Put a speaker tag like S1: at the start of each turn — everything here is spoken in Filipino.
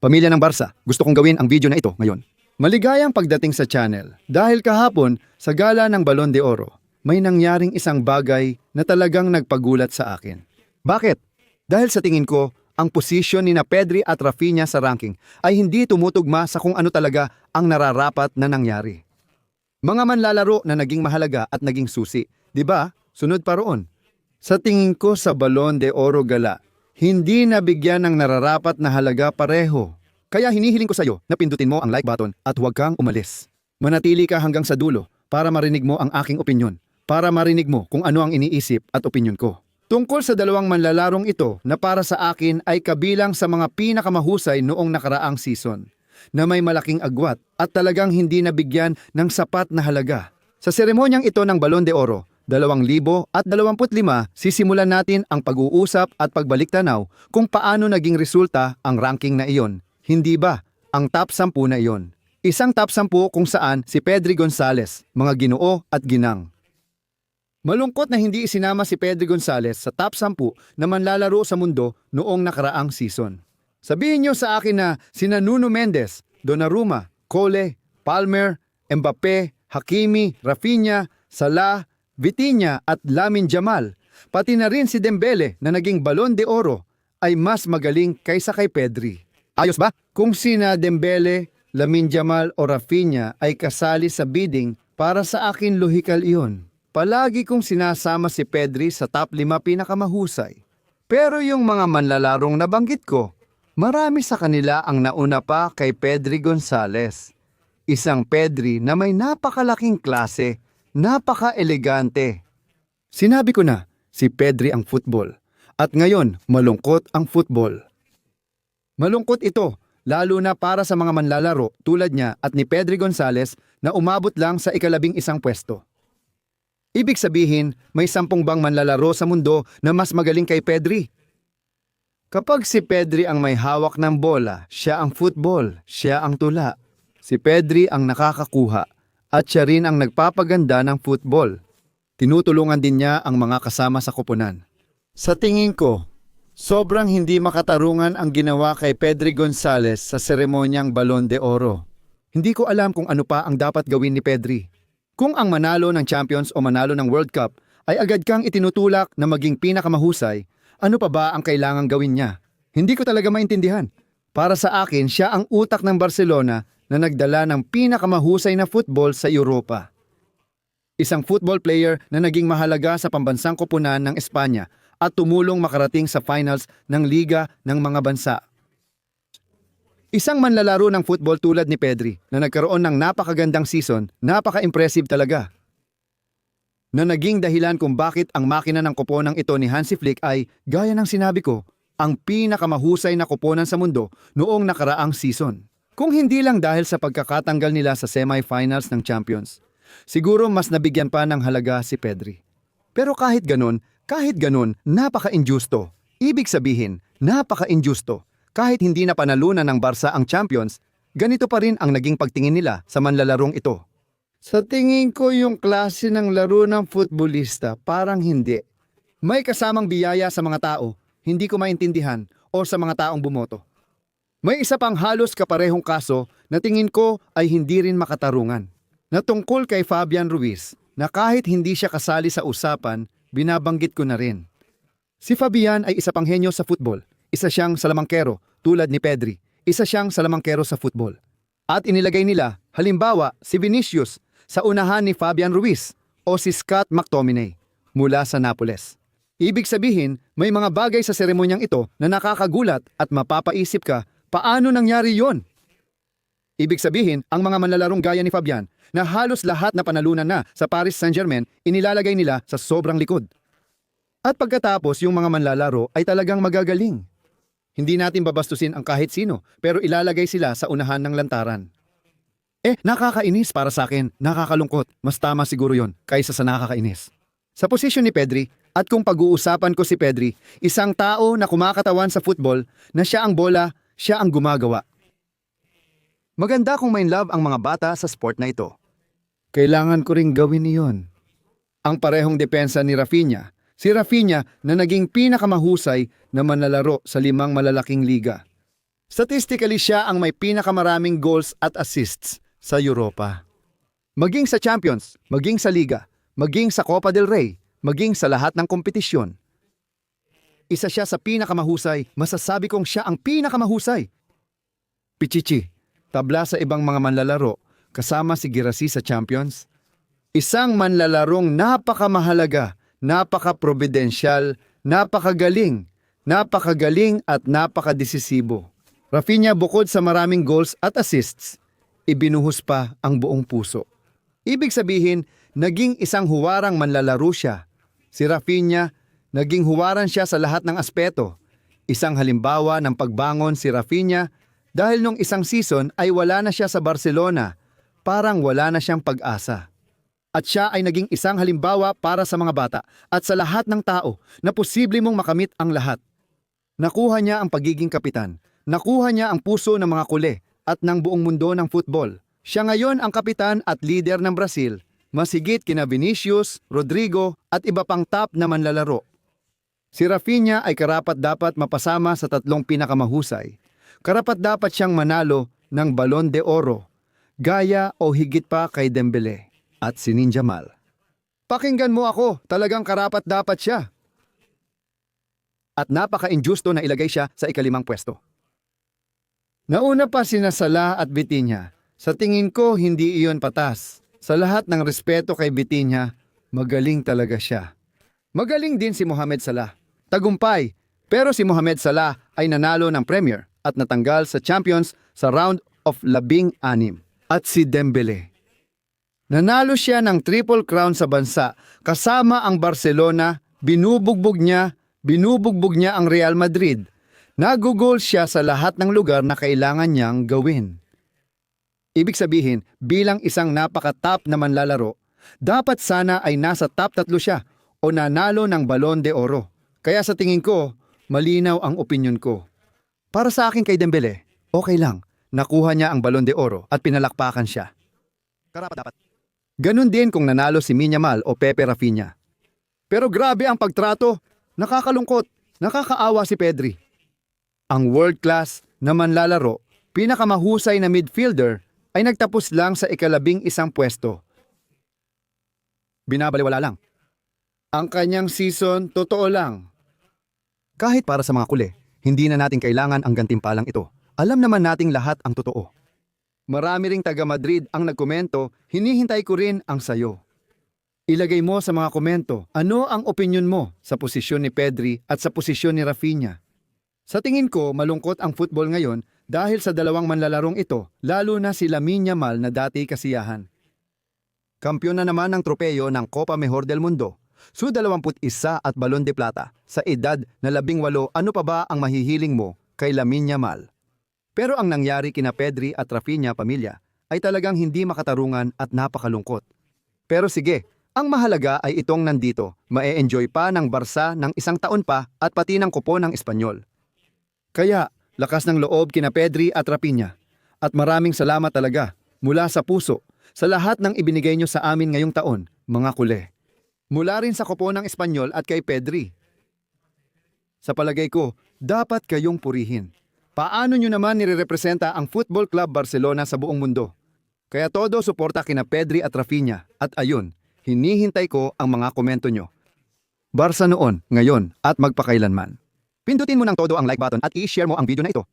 S1: Pamilya ng Barsa, gusto kong gawin ang video na ito ngayon. Maligayang pagdating sa channel dahil kahapon sa gala ng Balon de Oro, may nangyaring isang bagay na talagang nagpagulat sa akin. Bakit? Dahil sa tingin ko, ang posisyon ni na Pedri at Rafinha sa ranking ay hindi tumutugma sa kung ano talaga ang nararapat na nangyari. Mga manlalaro na naging mahalaga at naging susi, di ba? Sunod pa roon. Sa tingin ko sa Balon de Oro Gala, hindi nabigyan ng nararapat na halaga pareho. Kaya hinihiling ko sa iyo na pindutin mo ang like button at huwag kang umalis. Manatili ka hanggang sa dulo para marinig mo ang aking opinyon, para marinig mo kung ano ang iniisip at opinyon ko. Tungkol sa dalawang manlalarong ito na para sa akin ay kabilang sa mga pinakamahusay noong nakaraang season na may malaking agwat at talagang hindi nabigyan ng sapat na halaga. Sa seremonyang ito ng Balon de Oro, 2025, sisimulan natin ang pag-uusap at pagbalik tanaw kung paano naging resulta ang ranking na iyon. Hindi ba ang top 10 na iyon? Isang top 10 kung saan si Pedri Gonzales, mga ginoo at ginang. Malungkot na hindi isinama si Pedri Gonzales sa top 10 na manlalaro sa mundo noong nakaraang season. Sabihin niyo sa akin na sina Nuno Mendes, Donnarumma, Cole, Palmer, Mbappe, Hakimi, Rafinha, Salah, Vitinha at Lamin Jamal, pati na rin si Dembele na naging Balon de Oro, ay mas magaling kaysa kay Pedri. Ayos ba? Kung sina Dembele, Lamin Jamal o Rafinha ay kasali sa bidding, para sa akin lohikal iyon. Palagi kong sinasama si Pedri sa top 5 pinakamahusay. Pero yung mga manlalarong nabanggit ko, marami sa kanila ang nauna pa kay Pedri Gonzales. Isang Pedri na may napakalaking klase, napaka-elegante. Sinabi ko na, si Pedri ang football. At ngayon, malungkot ang football. Malungkot ito, lalo na para sa mga manlalaro tulad niya at ni Pedri Gonzales na umabot lang sa ikalabing isang pwesto. Ibig sabihin, may sampung bang manlalaro sa mundo na mas magaling kay Pedri? Kapag si Pedri ang may hawak ng bola, siya ang football, siya ang tula. Si Pedri ang nakakakuha at siya rin ang nagpapaganda ng football. Tinutulungan din niya ang mga kasama sa koponan. Sa tingin ko, sobrang hindi makatarungan ang ginawa kay Pedri Gonzales sa seremonyang Balon de Oro. Hindi ko alam kung ano pa ang dapat gawin ni Pedri. Kung ang manalo ng Champions o manalo ng World Cup ay agad kang itinutulak na maging pinakamahusay, ano pa ba ang kailangang gawin niya? Hindi ko talaga maintindihan. Para sa akin, siya ang utak ng Barcelona na nagdala ng pinakamahusay na football sa Europa. Isang football player na naging mahalaga sa pambansang koponan ng Espanya at tumulong makarating sa finals ng Liga ng mga bansa. Isang manlalaro ng football tulad ni Pedri na nagkaroon ng napakagandang season, napaka-impressive talaga. Na naging dahilan kung bakit ang makina ng koponan ito ni Hansi Flick ay, gaya ng sinabi ko, ang pinakamahusay na koponan sa mundo noong nakaraang season. Kung hindi lang dahil sa pagkakatanggal nila sa semifinals ng Champions, siguro mas nabigyan pa ng halaga si Pedri. Pero kahit ganun, kahit ganun, napaka-injusto. Ibig sabihin, napaka-injusto. Kahit hindi na panalunan ng Barca ang Champions, ganito pa rin ang naging pagtingin nila sa manlalarong ito. Sa tingin ko yung klase ng laro ng futbolista, parang hindi. May kasamang biyaya sa mga tao, hindi ko maintindihan, o sa mga taong bumoto. May isa pang halos kaparehong kaso na tingin ko ay hindi rin makatarungan. Na tungkol kay Fabian Ruiz na kahit hindi siya kasali sa usapan, binabanggit ko na rin. Si Fabian ay isa pang henyo sa football. Isa siyang salamangkero tulad ni Pedri. Isa siyang salamangkero sa football. At inilagay nila, halimbawa, si Vinicius sa unahan ni Fabian Ruiz o si Scott McTominay mula sa Napoles. Ibig sabihin, may mga bagay sa seremonyang ito na nakakagulat at mapapaisip ka paano nangyari yon. Ibig sabihin, ang mga manlalarong gaya ni Fabian na halos lahat na panalunan na sa Paris Saint-Germain inilalagay nila sa sobrang likod. At pagkatapos yung mga manlalaro ay talagang magagaling. Hindi natin babastusin ang kahit sino pero ilalagay sila sa unahan ng lantaran. Eh, nakakainis para sa akin, nakakalungkot. Mas tama siguro yon kaysa sa nakakainis. Sa posisyon ni Pedri, at kung pag-uusapan ko si Pedri, isang tao na kumakatawan sa football na siya ang bola, siya ang gumagawa. Maganda kung may love ang mga bata sa sport na ito. Kailangan ko ring gawin iyon. Ang parehong depensa ni Rafinha, si Rafinha na naging pinakamahusay na manlalaro sa limang malalaking liga. Statistically siya ang may pinakamaraming goals at assists sa Europa. Maging sa Champions, maging sa Liga, maging sa Copa del Rey, maging sa lahat ng kompetisyon. Isa siya sa pinakamahusay, masasabi kong siya ang pinakamahusay. Pichichi, tabla sa ibang mga manlalaro, kasama si Girasi sa Champions. Isang manlalarong napakamahalaga, napaka-providensyal, napakagaling, napakagaling at napakadesisibo. Rafinha bukod sa maraming goals at assists, ibinuhos pa ang buong puso. Ibig sabihin, naging isang huwarang manlalaro siya. Si Rafinha, naging huwaran siya sa lahat ng aspeto. Isang halimbawa ng pagbangon si Rafinha dahil nung isang season ay wala na siya sa Barcelona, parang wala na siyang pag-asa. At siya ay naging isang halimbawa para sa mga bata at sa lahat ng tao na posible mong makamit ang lahat. Nakuha niya ang pagiging kapitan. Nakuha niya ang puso ng mga kule at ng buong mundo ng football. Siya ngayon ang kapitan at leader ng Brazil, masigit kina Vinicius, Rodrigo at iba pang top na manlalaro. Si Rafinha ay karapat dapat mapasama sa tatlong pinakamahusay. Karapat dapat siyang manalo ng Balon de Oro, gaya o higit pa kay Dembele at si Ninja Mal. Pakinggan mo ako, talagang karapat dapat siya. At napaka-injusto na ilagay siya sa ikalimang pwesto. Nauna pa sina Salah at Vitinha. Sa tingin ko, hindi iyon patas. Sa lahat ng respeto kay Vitinha, magaling talaga siya. Magaling din si Mohamed Salah. Tagumpay, pero si Mohamed Salah ay nanalo ng Premier at natanggal sa Champions sa round of labing anim. At si Dembele. Nanalo siya ng Triple Crown sa bansa kasama ang Barcelona, binubugbog niya, binubugbog niya ang Real Madrid. Nagugol siya sa lahat ng lugar na kailangan niyang gawin. Ibig sabihin, bilang isang napaka-top na manlalaro, dapat sana ay nasa top tatlo siya o nanalo ng Balon de Oro. Kaya sa tingin ko, malinaw ang opinion ko. Para sa akin kay Dembele, okay lang. Nakuha niya ang Balon de Oro at pinalakpakan siya. Karapat dapat. Ganon din kung nanalo si Minyamal o Pepe Rafinha. Pero grabe ang pagtrato. Nakakalungkot. Nakakaawa si Pedri. Ang world class na manlalaro, pinakamahusay na midfielder, ay nagtapos lang sa ikalabing isang pwesto. Binabaliwala lang. Ang kanyang season, totoo lang. Kahit para sa mga kule, hindi na natin kailangan ang gantimpalang ito. Alam naman nating lahat ang totoo. Marami ring taga Madrid ang nagkomento, hinihintay ko rin ang sayo. Ilagay mo sa mga komento, ano ang opinion mo sa posisyon ni Pedri at sa posisyon ni Rafinha? Sa tingin ko, malungkot ang football ngayon dahil sa dalawang manlalarong ito, lalo na si Lamine Yamal na dati kasiyahan. Kampiyon na naman ng tropeyo ng Copa Mejor del Mundo. Su 21 at Balon de Plata. Sa edad na 18, ano pa ba ang mahihiling mo kay Lamine Yamal? Pero ang nangyari kina Pedri at Rafinha pamilya ay talagang hindi makatarungan at napakalungkot. Pero sige, ang mahalaga ay itong nandito, mae-enjoy pa ng Barsa ng isang taon pa at pati ng kupo ng Espanyol. Kaya, lakas ng loob kina Pedri at Rafinha. At maraming salamat talaga, mula sa puso, sa lahat ng ibinigay nyo sa amin ngayong taon, mga kule. Mula rin sa kupo ng Espanyol at kay Pedri. Sa palagay ko, dapat kayong purihin. Paano nyo naman nirerepresenta ang Football Club Barcelona sa buong mundo? Kaya todo suporta kina Pedri at Rafinha. At ayun, hinihintay ko ang mga komento nyo. Barca noon, ngayon, at magpakailanman. Pindutin mo ng todo ang like button at i-share mo ang video na ito.